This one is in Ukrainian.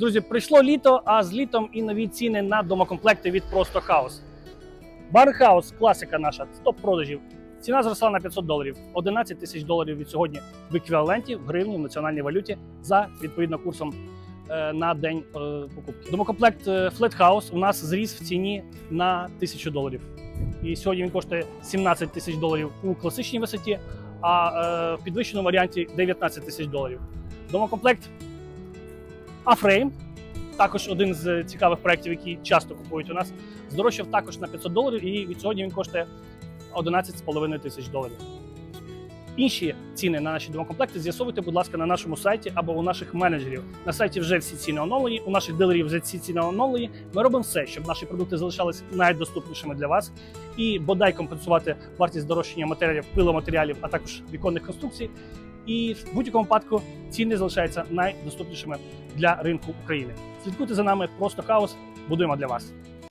Друзі, прийшло літо, а з літом і нові ціни на домокомплекти від Просто Хаус. Бархаус, класика наша, топ продажів. Ціна зросла на 500 доларів, 11 тисяч доларів від сьогодні в еквіваленті в гривні в національній валюті за відповідно курсом е, на день е, покупки. Домокомплект е, Flat House у нас зріс в ціні на 1000 доларів. І сьогодні він коштує 17 тисяч доларів у класичній висоті, а е, в підвищеному варіанті 19 тисяч доларів. Домокомплект Афрейм, також один з цікавих проєктів, які часто купують у нас, здорожчав також на 500 доларів, і від сьогодні він коштує 11,5 тисяч доларів. Інші ціни на наші домокомплекти з'ясовуйте, будь ласка, на нашому сайті або у наших менеджерів. На сайті вже всі ціни оновлені, у наших дилерів вже ці ціни оновлені. Ми робимо все, щоб наші продукти залишались найдоступнішими для вас і бодай компенсувати вартість здорожчання матеріалів, пиломатеріалів, а також віконних конструкцій. І в будь-якому випадку ціни залишаються найдоступнішими для ринку України. Слідкуйте за нами, просто хаос. Будуємо для вас.